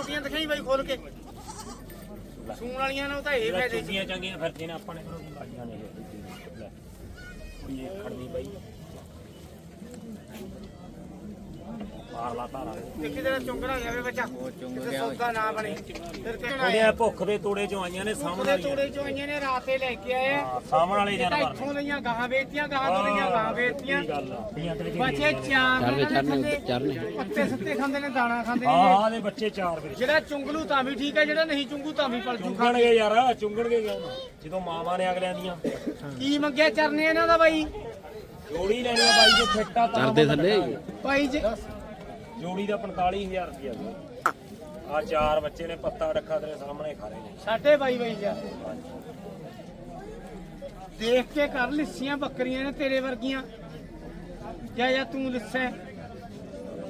ਝੋਟੀਆਂ ਦਿਖਾਈ ਬਾਈ ਖੋਲ ਕੇ। ਸੂਣ ਵਾਲੀਆਂ ਨੂੰ ਤਾਂ ਇਹ ਫਾਇਦੇ ਸੀ ਚੰਗੀਆਂ ਚੰਗੀਆਂ ਫਿਰਦੇ ਨੇ ਆਪਾਂ ਨੇ ਕਰੋ ਲਾਈਆਂ ਨੇ। ਇਹ ਖੜਨੀ ਬਾਈ। ਮਾਰ ਲਾ ਤਾਰਾ ਦੇਖੀ ਤੇਰਾ ਚੁੰਗਣਾ ਜਾਵੇ ਬੱਚਾ ਕਿਤੇ ਸੌਦਾ ਨਾ ਬਣੇ। ਫਿਰ ਕਹਿਣਾ ਉਹਦੇ ਭੁੱਖ ਦੇ ਤੋੜੇ ਚੋਂ ਆਈਆਂ ਨੇ ਸਾਹਮਣੇ ਉਹਦੇ ਵਾਲੀਆਂ ਤੋੜੇ ਚੋਂ ਆਈਆਂ ਨੇ ਰਾਤੇ ਲੈ ਕੇ ਆਏ ਆ। ਹਾਂ, ਸਾਹਮਣੇ ਵਾਲੇ ਇਹ ਤਾਂ ਜਾਨਵਰ ਇੱਥੋਂ ਲਈਆਂ ਗਾਹਾਂ ਵੇਚਤੀਆਂ ਗਾਹਾਂ ਤੋਂ ਲਈਆਂ ਗਾਹਾਂ ਵੇਚਤੀਆਂ। ਕੀ ਗੱਲ ਆ। ਪੀਆਂ ਤੇ ਬੱਚੇ ਚਾਰ ਨੇ ਚਰਨੇ ਚਰਨੇ ਪੱਤੇ ਸੱਤੇ ਖਾਂਦੇ ਨੇ ਦਾਣਾ ਖਾਂਦੇ ਹਾਂ ਨੇ। ਹਾਂ ਦੇ ਬੱਚੇ ਚਾਰ ਵੀਰੇ ਜਿਹੜਾ ਚੁੰਗਲੂ ਤਾਂ ਵੀ ਠੀਕ ਹੈ ਜਿਹੜਾ ਨਹੀਂ ਚੁੰਗੂ ਤਾਂ ਵੀ ਪਲ ਜੂ ਖਾ ਚੁੰਗਣਗੇ ਯਾਰ ਚੁੰਗਣਗੇ ਕਿਉਂ? ਨਾ ਜਦੋਂ ਮਾਵਾਂ ਨੇ ਅਗਲਿਆਂ ਦੀਆਂ। ਕੀ ਮੰਗਿਆ ਚਰਨੇ ਇਹਨਾਂ ਦਾ ਬਾਈ? ਜੋੜੀ ਲੈਣੀ ਆ ਬਾਈ ਜੇ ਫਿੱਟਾ ਤਾਂ ਚੜਦੇ ਥੱਲੇ? ਬਾਈ ਜੀ ਜੋੜੀ ਦਾ 45000 ਰੁਪਇਆ ਆ ਚਾਰ ਬੱਚੇ ਨੇ ਪੱਤਾ ਰੱਖਾ ਤੇਰੇ ਸਾਹਮਣੇ ਖਾ ਰਹੇ ਨੇ। ਸਾਡੇ ਬਾਈ ਬਾਈ ਯਾਰ ਦੇਖ ਕੇ ਕਰ ਲਿੱਸੀਆਂ ਬੱਕਰੀਆਂ ਨੇ ਤੇਰੇ ਵਰਗੀਆਂ। ਜਾਂ ਜਾਂ ਤੂੰ ਲਿੱਸਾ?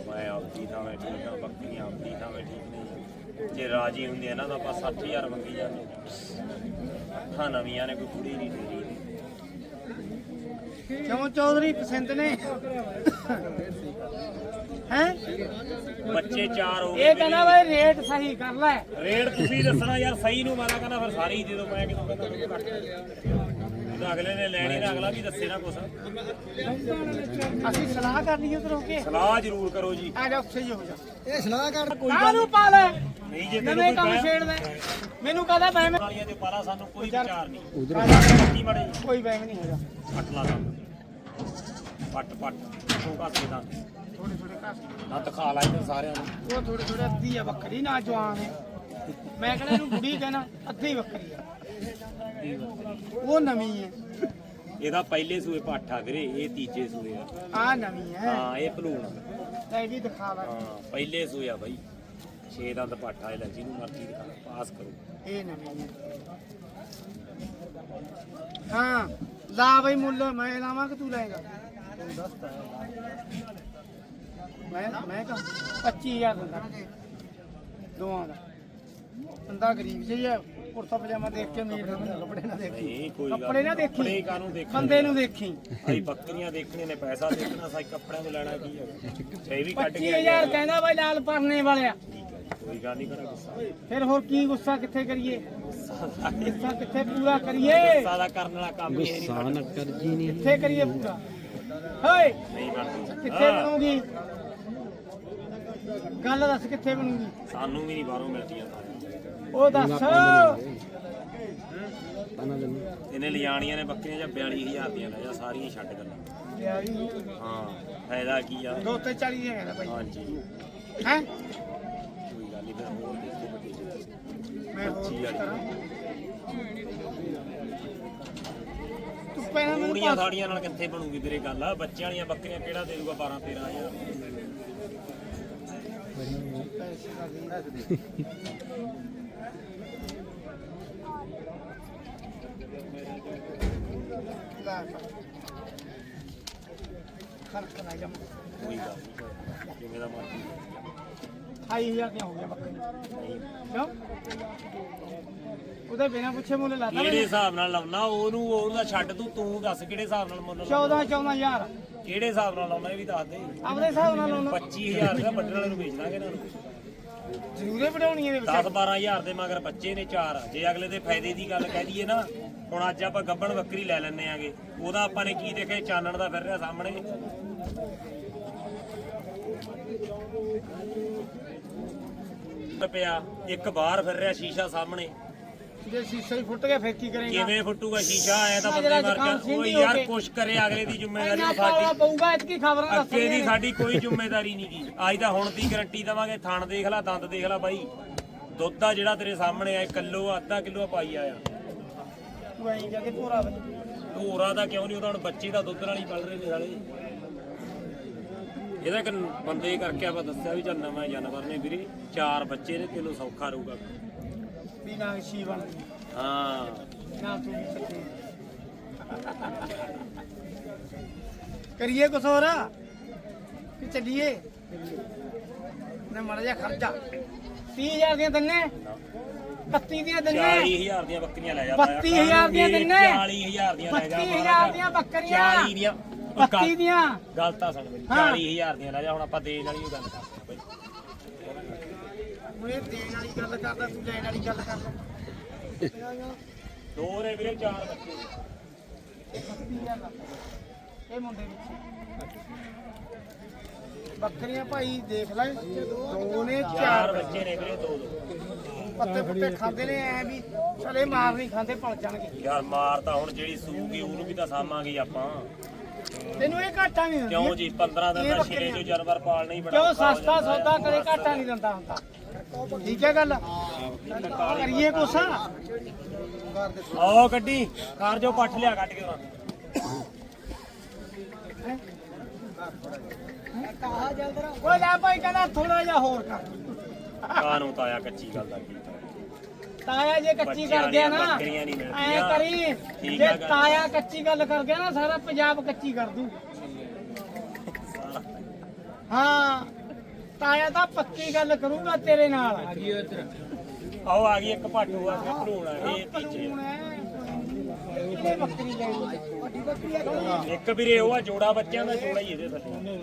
ਮੈਂ ਆਪਦੀ ਥਾਵੇਂ ਠੀਕ ਆ ਬੱਕਰੀਆਂ ਆਪਦੀ ਥਾਵੇਂ ਠੀਕ ਨਹੀਂ। ਜੇ ਰਾਜੀ ਹੁੰਦੇ ਇਹਨਾਂ ਦਾ ਆਪਾਂ 60000 ਮੰਗੀ ਜਾਂਦੇ। ਅੱਖਾਂ ਨਵੀਆਂ ਨੇ ਕੋਈ ਕੁੜੀ ਨਹੀਂ ਦੇਣੀ ਕਿਉਂ ਚੌਧਰੀ ਪਸੰਦ ਨੇ। ਹੈ? ਬੱਚੇ ਚਾਰ ਹੋ ਇਹ ਕਹਿੰਦਾ ਬਾਈ ਰੇਟ ਸਹੀ ਕਰ ਲੈ। ਰੇਟ ਤੁਸੀਂ ਦੱਸਣਾ ਯਾਰ ਸਹੀ ਨੂੰ ਮਾਰਾ ਕਹਿੰਦਾ ਫਿਰ ਸਾਰੇ ਹੀ ਦੇ ਦੋ ਮੈਂ ਕਿਦੋਂ ਕਹਿੰਦਾ ਇਹਦਾ ਅਗਲੇ ਨੇ ਲੈਣੀ ਨਾ ਅਗਲਾ ਵੀ ਦੱਸੇ ਨਾ ਕੁਛ। ਅਸੀਂ ਸਲਾਹ ਕਰਨੀ ਉਧਰ ਹੋ ਕੇ। ਸਲਾਹ ਜ਼ਰੂਰ ਕਰੋ ਜੀ। ਆ ਜਾ ਉੱਥੇ ਹੀ ਹੋ ਜਾ। ਇਹ ਸਲਾਹ ਕਰ। ਕੋਈ ਕਾਹਨੂੰ ਪਾ ਲੈ ਨਹੀਂ ਜੇ ਤੈਨੂੰ ਕੋਈ ਕੰਮ ਕਹਿ- ਛੇੜਦਾ ਮੈਨੂੰ ਕਹਦਾ ਮੈਂ ਵਾਲੀਆਂ ਦੇ ਪਾਰਾ ਸਾਨੂੰ ਕੋਈ ਵਿਚਾਰ ਨਹੀਂ। ਜਾ, ਕੀ ਮੜੇ ਕੋਈ ਬਹਿ ਨਹੀਂ ਹੈਗਾ। ਪੱਟ ਲਾ ਦੰਦ ਪੱਟ ਪੱਟ। ਤੂੰ ਕੱਸ ਕੇ ਦੰਦ ਥੋੜੇ ਥੋੜੇ ਘਸ ਨੱਤ ਖਾ ਲੈ ਇਹਨਾਂ ਸਾਰਿਆਂ ਨੂੰ। ਉਹ ਥੋੜੇ ਥੋੜੇ ਅੱਧੀ ਆ ਬੱਕਰੀ ਨਾ ਜਵਾਨ। ਹੈ ਮੈਂ ਕਹਿੰਦਾ ਇਹਨੂੰ ਬੁੜੀ ਕਹਿਣਾ ਅੱਧੀ ਬੱਕਰੀ ਆ। ਉਹ ਨਵੀਂ ਹੈ ਇਹਦਾ ਪਹਿਲੇ ਸੂਏ ਪਾਠਾ ਵੀਰੇ ਇਹ ਤੀਜੇ ਸੂਏ ਆ। ਆ ਨਵੀਂ ਹੈ ਹਾਂ ਇਹ ਭਲੂਣ ਆ। ਲੈ ਵੀ ਦਿਖਾ ਲੈ। ਹਾਂ ਪਹਿਲੇ ਸੂਏ ਆ ਬਾਈ। ਛੇ ਦੰਦ ਪਾਠਾ ਇਹ ਲੈ ਜਿਹਨੂੰ ਮਰਜ਼ੀ ਦਿਖਾ ਪਾਸ ਕਰੋ। ਇਹ ਨਵੀਂ ਹੈ ਹਾਂ ਲਾ ਬਈ ਮੁੱਲ ਮੈਂ ਲਾਵਾਂ ਕਿ ਤੂੰ ਲਾਏਗਾ ਮੈਂ ਮੈਂ ਕਹਾਂ 25000 ਦਿੰਦਾ। ਦੋਵਾਂ ਦਾ। ਬੰਦਾ ਗਰੀਬ ਜਿਹਾ ਕੁਰਤਾ ਪਜਾਮਾ ਦੇਖ ਕੇ ਅਮੀਰ ਨਾ ਕੱਪੜੇ ਨਾ ਦੇਖੀ। ਨਹੀਂ ਕੋਈ ਗੱਲ ਕੱਪੜੇ ਨਾ ਨਹੀਂ। ਦੇਖੀ। ਕੱਪੜੇ ਕਾਹਨੂੰ ਦੇਖਣੇ ਬੰਦੇ ਨੂੰ? ਦੇਖੀ। ਅਸੀਂ ਬੱਕਰੀਆਂ ਦੇਖਣੀਆਂ ਨੇ ਪੈਸਾ ਦੇਖਣਾ ਸਾਈ ਕੱਪੜਿਆਂ ਤੋਂ ਲੈਣਾ ਕੀ ਹੈ ਇਹ ਵੀ ਕੱਢ ਕੇ 25000 ਕਹਿੰਦਾ ਬਈ ਲਾਲ ਪਰਨੇ ਵਾਲਿਆ। ਠੀਕ ਹੈ ਕੋਈ ਗੱਲ ਨਹੀਂ ਕਰਾਂ ਗੁੱਸਾ। ਫਿਰ ਹੋਰ ਕੀ ਗੁੱਸਾ ਕਿੱਥੇ ਕਰੀਏ? ਗੁੱਸਾ ਕਿੱਥੇ ਪੂਰਾ ਕਰੀਏ? ਸਾਦਾ ਕਰਨ ਵਾਲਾ ਕੰਮ ਹੀ ਹੈ ਨਹੀਂ ਕਿੱਥੇ ਕਰੀਏ ਪੂਰਾ? ਹੋਏ! ਨਹੀਂ ਬਣਦੀ। ਕਿੱਥੇ ਬਣੂਗੀ? ਗੱਲ ਦੱਸ ਕਿੱਥੇ ਬਣੂਗੀ ਸਾਨੂੰ ਵੀ ਨਹੀਂ ਬਾਹਰੋਂ ਮਿਲਦੀਆਂ। ਉਹ ਦੱਸ। ਇਹਨੇ ਲਿਜਾਣੀਆਂ ਨੇ ਬੱਕਰੀਆਂ ਜਾਂ 42000 ਦੀਆਂ ਲੈ ਜਾ ਸਾਰੀਆਂ ਛੱਡ ਗੱਲਾਂ ਹਾਂ ਫਾਇਦਾ ਕੀ ਆ? ਦੋ ਤੇ 40 ਦੀਆਂ ਕਹਿੰਦਾ ਭਾਈ ਹਾਂਜੀ। ਹੈ? ਕੋਈ ਗੱਲ ਨਹੀਂ ਫਿਰ ਹੋਰ ਦੇਖੋ ਵੱਡੀ ਜੀ ਮੈਂ ਹੋਰ ਪੱਚੀ ਕੀ ਵਾਲੀ। ਕਰਾਂ। ਤੂੰ ਪਹਿਲਾਂ ਮੈਨੂੰ ਪਾਸ- ਸਾੜੀਆਂ ਨਾਲ ਕਿੱਥੇ ਬਣੂਗੀ ਤੇਰੇ ਗੱਲ? ਆ ਬੱਚਿਆਂ ਵਾਲੀਆਂ ਬੱਕਰੀਆਂ ਕਿਹੜਾ ਦੇ ਦੂਗਾ? 12 13000 ਪੈਸੇ ਦਾ ਦਿੰਦਾ ਲੈ ਖਰਚ ਨਾ ਜਮ ਕੋਈ ਗੱਲ ਨਹੀਂ ਜਿਵੇਂ ਦਾ ਮਰਜ਼ੀ ਹੋ ਗਿਆ ਬੱਕਰੀ ਕਿਉਂ ਉਹਦੇ ਬਿਨਾ ਪੁੱਛੇ ਮੁੱਲ ਲਾਤਾ ਕਿਹੜੇ ਹਿਸਾਬ ਨਾਲ ਲਾਉਣਾ? ਉਹਨੂੰ, ਉਹਦਾ ਛੱਡ ਤੂੰ ਤੂੰ ਦੱਸ ਕਿਹੜੇ ਹਿਸਾਬ ਨਾਲ ਮੁੱਲ 14 14000 ਕਿਹੜੇ ਹਿਸਾਬ ਨਾਲ ਲਾਉਣਾ ਇਹ ਵੀ ਦੱਸ ਦੇ ਆਪਣੇ ਹਿਸਾਬ ਨਾਲ ਲਾਉਣਾ। 25000 ਦਾ ਵੱਢਣ ਵਾਲੇ ਨੂੰ ਵੇਚ ਦਾਂਗੇ ਇਹਨਾਂ ਨੂੰ? ਜ਼ਰੂਰੇ ਵਧਾਉਣੀ ਇਹਦੇ 10 ਵਿੱਚ 12000 ਦੇ ਮਗਰ ਬੱਚੇ ਨੇ ਚਾਰ। ਜੇ ਅਗਲੇ ਦੇ ਫਾਇਦੇ ਦੀ ਗੱਲ ਕਹਿ ਦਈਏ ਨਾ ਹੁਣ ਅੱਜ ਆਪਾਂ ਗੱਬਣ ਬੱਕਰੀ ਲੈ ਲੈਣੇ ਆਗੇ। ਉਹਦਾ ਆਪਾਂ ਨੇ ਕੀ ਦੇਖਿਆ ਚਾਨਣ ਦਾ ਫਿਰ ਰਿਹਾ ਸਾਹਮਣੇ। ਪਿਆ ਇੱਕ ਬਾਹਰ ਫਿਰ ਰਿਹਾ ਸ਼ੀਸ਼ਾ ਸਾਹਮਣੇ। ਜੇ ਸੀਸਾ ਹੀ ਫੁੱਟ ਗਿਆ ਫਿਰ ਕੀ ਕਰੇਗਾ? ਕਿਵੇਂ ਫੁੱਟੂਗਾ ਸ਼ੀਸ਼ਾ? ਆਇਆ ਤਾਂ ਬੰਦੇ ਮਰ ਗਿਆ ਉਹ ਯਾਰ ਕੇ। ਕੁਛ ਕਰੇ ਅਗਲੇ ਦੀ ਜ਼ਿੰਮੇਵਾਰੀ ਸਾਡੀ। ਪਊਗਾ ਇਤਕੀ ਖਬਰਾਂ ਦੱਸ ਅੱਗੇ ਦੀ ਸਾਡੀ ਕੋਈ ਜ਼ਿੰਮੇਵਾਰੀ ਨਹੀਂ ਗੀ। ਅੱਜ ਤਾਂ ਹੁਣ ਦੀ ਗਰੰਟੀ ਦਵਾਂਗੇ। ਥਣ ਦੇਖ ਲੈ ਦੰਦ ਦੇਖ ਲੈ ਬਾਈ। ਦੁੱਧ ਆ ਜਿਹੜਾ ਤੇਰੇ ਸਾਹਮਣੇ ਆ ਕਿਲੋ ਅੱਧਾ ਕਿਲੋ ਪਾਈ ਆਇਆ। ਤੂੰ ਐਂ ਕਹਿੰਦੇ ਪੂਰਾ ਵਾ। ਹੋਰਾ ਦਾ ਕਿਉਂ ਨਹੀਂ? ਉਹਦਾ ਹੁਣ ਬੱਚੇ ਦਾ ਦੁੱਧ ਨਾਲ ਹੀ ਪਲ ਰਹੇ ਨੇ ਸਾਲੇ। ਇਹਦਾ ਇੱਕ ਬੰਦੇ ਕਰਕੇ ਆਪਾਂ ਦੱਸਿਆ ਵੀ ਚੱਲ ਨਵਾਂ ਜਾਨਵਰ ਨੇ ਵੀਰੇ। ਚਾਰ ਬੱਚੇ ਨੇ ਤੈਨੂੰ ਸੌਖਾ ਰਹੂਗਾ। ਵੀ ਨਾ ਸ਼ੀ ਬਣ ਹਾਂ। ਨਾ ਤੂੰ ਵੀ ਸੱਚੀ। ਕਰੀਏ ਕੁਛ ਹੋਰ? ਕਿ ਚੱਲੀਏ? ਨਾ ਮੜ ਜਾ ਖਰਚਾ। 30000 ਦੀਆਂ ਦਿੰਨੇ? 31 ਦੀਆਂ ਦਿੰਨੇ? 40000 ਦੀਆਂ ਬੱਕਰੀਆਂ ਲੈ ਜਾ 32000 ਦੀਆਂ ਦਿੰਨੇ? 40000 ਦੀਆਂ ਲੈ ਜਾ 32000 ਦੀਆਂ ਬੱਕਰੀਆਂ। 40 ਦੀਆਂ। 32 ਦੀਆਂ। ਗੱਲ ਤਾਂ ਸੁਣ ਮੇਰੀ। ਹਾਂ। 40000 ਦੀਆਂ ਲੈ ਜਾ ਹੁਣ ਆਪਾਂ ਦੇਣ ਵਾਲੀ ਗੱਲ ਕਰਦੇ ਬਾਈ। ਹੁਣ ਇਹ ਦੇਣ ਵਾਲੀ ਗੱਲ ਕਰਦਾ ਤੂੰ ਲੈਣ ਵਾਲੀ ਗੱਲ ਕਰਦਾ। ਦੋ ਨੇ ਵੀਰੇ ਚਾਰ ਬੱਚੇ। ਇਹ ਮੁੰਡੇ ਵਿੱਚ। ਬੱਕਰੀਆਂ ਭਾਈ ਦੇਖ ਲੈ ਦੋ ਨੇ ਚਾਰ ਬੱਚੇ ਨੇ ਵੀਰੇ ਦੋ ਦੋ। ਪੱਤੇ ਪੁੱਤੇ ਖਾਂਦੇ ਨੇ ਐ ਵੀ ਚਲੇ ਮਾਰ ਨਹੀਂ ਖਾਂਦੇ ਪਲ ਜਾਣਗੇ। ਯਾਰ ਮਾਰ ਤਾਂ ਹੁਣ ਜਿਹੜੀ ਸੂਗੀ ਉਹਨੂੰ ਵੀ ਤਾਂ ਸਾਮਾਂਗੇ ਆਪਾਂ। ਤੈਨੂੰ ਇਹ ਘਾਟਾ ਨਹੀਂ ਕਿਉਂ ਦਿੰਦੀ ਜੀ? 15 ਦਿਨ ਦਾ। ਸ਼ਿਰੇ ਜੋ ਜਾਨਵਰ ਪਾਲਣਾ ਹੀ ਬੜਾ ਕਿਉਂ ਸਸਤਾ ਸੌਦਾ ਕਦੇ ਘਾਟਾ ਨਹੀਂ ਦਿੰਦਾ ਹੁੰਦਾ। ਠੀਕ ਹੈ ਗੱਲ? ਕਰੀਏ ਕੁਛ ਆਓ ਗੱਡੀ ਕਾਰ ਜੋ ਪੱਠ ਲਿਆ ਕੱਢ ਕੇ ਉਹਨਾਂ ਉਹ ਲੈ ਭਾਈ ਕਹਿੰਦਾ ਥੋੜਾ ਜਿਹਾ ਹੋਰ ਕਰ। ਕਾਨੂੰ ਤਾਇਆ ਕੱਚੀ ਗੱਲ ਦਾ ਕੀ ਤਾਇਆ ਜੇ ਕੱਚੀ ਕਰ ਗਿਆ ਨਾ ਐ। ਕਰੀ ਜੇ। ਤਾਇਆ ਕੱਚੀ ਗੱਲ ਕਰ ਗਿਆ ਨਾ ਸਾਰਾ ਪੰਜਾਬ ਕੱਚੀ ਕਰ ਦੂ। ਹਾਂ। ਤਾਇਆ ਤਾਂ ਪੱਕੀ ਗੱਲ ਕਰੂਗਾ ਤੇਰੇ ਨਾਲ। ਆਓ ਆ ਗਈ ਇੱਕ ਪਾਟੂ ਆ ਕੇ ਭਰੂਣਾ ਇਹ ਬੱਕਰੀ ਲੈਣੀ ਵੱਡੀ ਬੱਕਰੀ ਹੈ ਇੱਕ ਵੀਰੇ ਉਹ ਆ ਜੋੜਾ ਬੱਚਿਆਂ ਦਾ ਜੋੜਾ ਹੀ ਇਹਦੇ ਥੱਲੇ।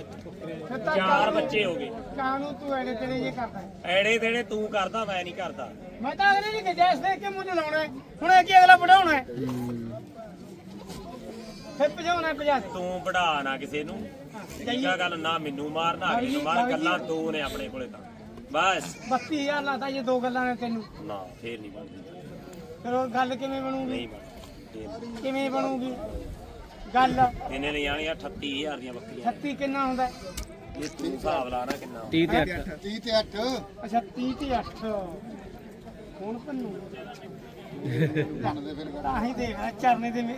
ਫਿਰ ਤਾਂ ਚਾਰ ਬੱਚੇ ਹੋ ਗਏ। ਕਾਨੂੰ ਤੂੰ ਐਨੇ ਤੇਰੇ ਜੇ ਕਰਦਾ? ਹੈ। ਐੜੇ ਤੂੰ ਕਰਦਾ ਮੈਂ ਨਹੀਂ ਕਰਦਾ। ਮੈਂ ਤਾਂ ਅਗਲੇ ਨਹੀਂ ਗਜੈਸ ਦੇਖ ਕੇ ਮੁੱਲ ਲਾਉਣਾ। ਹੁਣ ਇਹ ਕੀ ਅਗਲਾ ਵਧਾਉਣਾ ਹੈ? ਫਿਰ ਭਜਾਉਣਾ ਹੈ, ਭਜਾ ਦੇ। ਤੂੰ ਵੜਾ ਨਾ ਕਿਸੇ ਨੂੰ। ਆ ਗੱਲ ਨਾ ਮੈਨੂੰ ਮਾਰ ਨਾ ਅਗਲੇ ਨੂੰ ਮਾਰ ਗੱਲਾਂ ਦੋ ਨੇ ਆਪਣੇ ਕੋਲੇ ਤਾਂ। ਬਸ। 32000 ਲਾਤਾ ਜੇ ਦੋ ਗੱਲਾਂ ਨੇ ਤੈਨੂੰ। ਨਾ ਫੇਰ ਨਹੀਂ ਬਣਦੀ। ਫਿਰ ਉਹ ਗੱਲ ਕਿਵੇਂ ਬਣੂਗੀ? ਨਹੀਂ ਬਣਦੀ ਕਿਵੇਂ ਬਣੂਗੀ? ਗੱਲ। ਇਹਨੇ ਲੈ ਜਾਣੀਆਂ 38000 ਦੀਆਂ ਬੱਕਰੀਆਂ। 36 ਕਿੰਨਾ ਹੁੰਦਾ? ਹੈ? ਇਹ ਤੂੰ ਹਿਸਾਬ ਲਾ ਨਾ ਕਿੰਨਾ 30 ਤੇ 8 30 ਤੇ 8 ਅੱਛਾ 30 ਤੇ 8 ਹੁਣ ਪੰਨੂ। ਬਣਦੇ ਫਿਰ ਤਾਂ ਹੀ ਦੇਖ ਚਰਨੇ ਦੇ ਮੇ-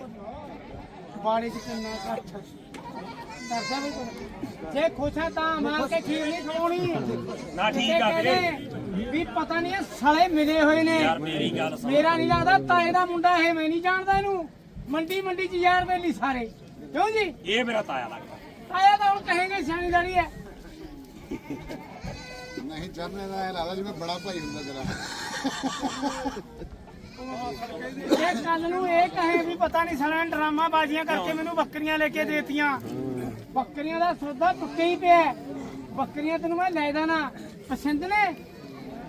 ਬਾੜੇ ਚ ਕਿੰਨਾ ਕੋਈ। ਜੇ ਖੁਸ਼ ਤਾਂ ਮਾਰ ਕੇ ਖੀਰ ਨਹੀਂ ਖਵਾਉਣੀ ਨਾ ਠੀਕ ਆ ਵੀਰੇ। ਵੀ ਪਤਾ ਨਹੀਂ ਇਹ ਸਾਲੇ ਮਿਲੇ ਹੋਏ ਨੇ। ਯਾਰ ਮੇਰੀ ਗੱਲ ਸੁਣ। ਮੇਰਾ ਨਹੀਂ ਲੱਗਦਾ ਤਾਏ ਦਾ ਮੁੰਡਾ ਇਹ ਮੈਂ ਨਹੀਂ ਜਾਣਦਾ ਇਹਨੂੰ। ਮੰਡੀ ਮੰਡੀ ਚ ਯਾਰ ਵੇਲੀ ਸਾਰੇ। ਕਿਉਂ ਜੀ? ਇਹ ਮੇਰਾ ਤਾਇਆ ਲੱਗਦਾ। ਤਾਇਆ ਤਾਂ ਹੁਣ ਕਹੇਗੇ ਸਿਆਣੀ ਦਾੜੀ ਹੈ। ਨਹੀਂ ਚਰਨੇ ਦਾ ਇਹ ਲੱਗਦਾ ਜਿਵੇਂ ਬੜਾ ਭਾਈ ਹੁੰਦਾ ਤੇਰਾ। ਇਹ ਕੱਲ ਨੂੰ ਇਹ ਕਹੇ ਵੀ ਪਤਾ ਨਹੀਂ ਸਾਲਿਆਂ ਨੇ ਡਰਾਮਾ ਬਾਜ਼ੀਆਂ ਕਰਕੇ ਮੈਨੂੰ ਬੱਕਰੀਆਂ ਲੈ ਕੇ ਦੇਤੀਆਂ। ਬੱਕਰੀਆਂ ਦਾ ਸੌਦਾ ਟੁੱਟੇ ਹੀ ਪਿਆ ਹੈ। ਬੱਕਰੀਆਂ ਤੈਨੂੰ ਮੈਂ ਲੈ ਦੇਣਾ ਪਸੰਦ ਨੇ?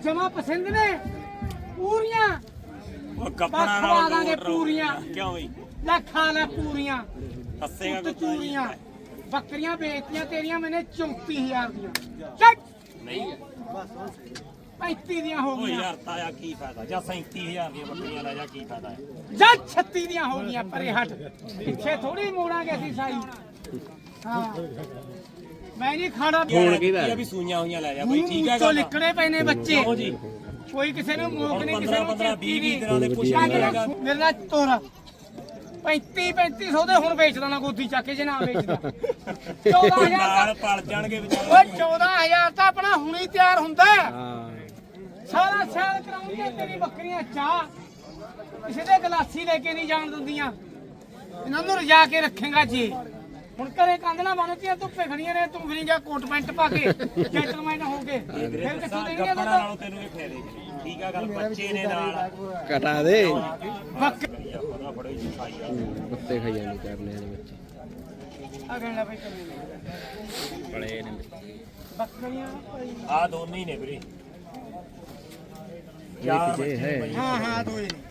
ਜਮਾ ਪਸੰਦ ਨੇ? ਪੂਰੀਆਂ? ਉਹ ਕੱਪੜਾ ਬਸ ਨਾਲ ਦਾਂਗੇ। ਪੂਰੀਆਂ। ਕਿਉਂ ਬਈ? ਲੈ ਖਾ ਲੈ ਪੂਰੀਆਂ। ਹੱਸੇਗਾ ਪੁੱਤ ਕੋਈ। ਚੂਰੀਆਂ ਬੱਕਰੀਆਂ ਵੇਚਤੀਆਂ ਤੇਰੀਆਂ ਮੈਨੇ 34000 ਦੀਆਂ। ਚੱਕ ਨਹੀਂ 35 ਦੀਆਂ ਹੋ ਓ ਗਈਆਂ। ਯਾਰ ਤਾਇਆ ਕੀ ਫਾਇਦਾ? ਜਾਂ 37000 ਦੀਆਂ ਬੱਕਰੀਆਂ ਲੈ ਜਾ ਕੀ ਫਾਇਦਾ ਹੈ? ਜਾਂ 36 ਦੀਆਂ ਹੋ ਗਈਆਂ ਪਰੇ ਹਟ। ਪਿੱਛੇ ਥੋੜੀ ਮੋੜਾਂਗੇ ਅਸੀਂ ਸਾਈ। ਹਾਂ। ਮੈਂ ਨਹੀਂ ਖਾਣਾ ਹੁਣ ਕਿਹਦਾ? ਇਹ ਵੀ ਸੂਈਆਂ ਹੋਈਆਂ ਲੈ ਜਾ ਬਈ ਠੀਕ ਹੈ ਤੋਂ ਗੱਲ ਲਿਕੜੇ ਪਏ ਨੇ ਬੱਚੇ ਜੀ। ਕੋਈ ਕਿਸੇ ਨੂੰ ਮੋਕ ਨਹੀਂ 15 ਕਿਸੇ ਨੂੰ 15 ਚੇਤੀ 20 ਨਹੀਂ। ਦਿਨਾਂ ਦੇ ਪੁੱਛੇ ਮੇਰੇ ਨਾਲ ਤੋਰ। 35 3500 ਦੇ ਹੁਣ ਵੇਚ ਦੇਣਾ ਗੋਦੀ ਚੱਕ ਕੇ ਜੇ ਨਾ ਵੇਚਦਾ 14000 ਨਾਲ ਦਾ ਪਲ ਜਾਣਗੇ ਵਿਚਾਰੇ। ਓਏ 14000 ਤਾਂ ਆਪਣਾ ਹੁਣੀ ਤਿਆਰ ਹੁੰਦਾ। ਹੈ। ਹਾਂ ਸਾਰਾ ਸਿਆਲ ਕਰਾਉਂਗੇ ਤੇਰੀ ਬੱਕਰੀਆਂ ਚਾਹ। ਕਿਸੇ ਦੇ ਗਲਾਸੀ ਲੈ ਕੇ ਨਹੀਂ ਜਾਣ ਦਿੰਦੀਆਂ। ਇਹਨਾਂ ਨੂੰ ਰਜਾ ਕੇ ਰੱਖੇਗਾ ਜੀ। ਹੁਣ ਘਰੇ ਕੰਧਣਾ ਬਣ ਕੇ ਧੁੱਪੇ ਖੜੀਆਂ ਨੇ ਤੂੰ ਫਿਰੀ ਗਿਆ ਕੋਟ ਪੈਂਟ ਪਾ ਕੇ ਜੈਂਟਲਮੈਨ ਹੋ ਕੇ। ਫਿਰ ਕਿੱਥੋਂ ਦੇਣੀ ਆ ਗੱਪਾਂ ਨਾਲੋਂ ਤੈਨੂੰ ਇਹ ਫਾਇਦੇ ਠੀਕ ਆ ਗੱਲ ਬੱਚੇ ਨੇ ਨਾਲ। ਕਟਾ ਦੇ। ਕੁੱਤੇ ਖਾਈ ਜਾਂਦੇ ਕਰਨੇ ਨੇ ਬੱਚੇ। ਆ ਗੰਡਾ ਭਾਈ ਬੜੇ ਨੇ। ਬੱਕਰੀਆਂ ਆ ਦੋਨੇ ਹੀ ਨੇ ਵੀਰੇ। ਇਹ ਪਿੱਛੇ ਹੈ। ਹਾਂ ਹਾਂ ਦੋਏ ਨੇ।